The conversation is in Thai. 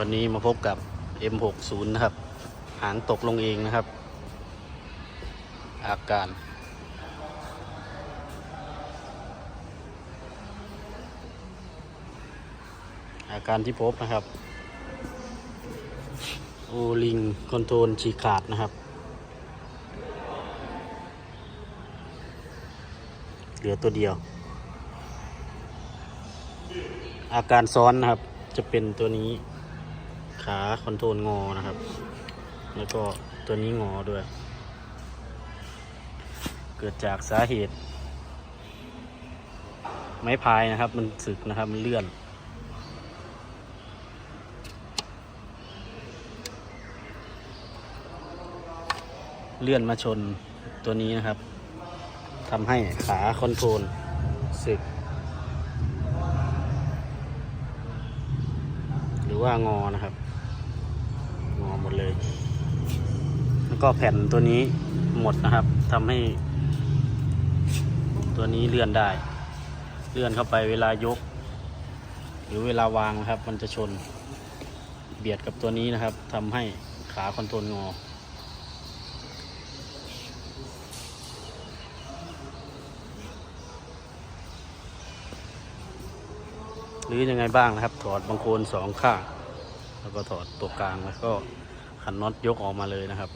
วันนี้มาพบกับ M60 นะครับ หางตกลงเองนะครับ อาการ อาการที่พบนะครับ โอลิงคอนโทรลฉีกขาดนะครับ เหลือตัวเดียว อาการซ้อนนะครับจะเป็นตัวนี้ ขาคอนโทรลงอนะครับ แล้วก็ตัวนี้งอด้วย เกิดจากสาเหตุ ไม้พายนะครับ มันสึกนะครับ มันเลื่อน เลื่อนมาชนตัวนี้นะครับทำให้ขาคอนโทรลสึก หรือ ว่างอนะครับ งอหมดเลย แล้วก็แผ่นตัวนี้หมดนะครับทำให้ ตัวนี้เลื่อนได้ เลื่อนเข้าไปเวลายก หรือเวลาวางนะครับ มันจะชนเบียดกับตัวนี้นะครับทำให้ขาคอนโทรลงอ หรือยังไงบ้างนะครับ ถอดบางโคนสองข้าง แล้วก็ถอดตัวกลางแล้วก็ขันน็อตยกออกมาเลยนะครับ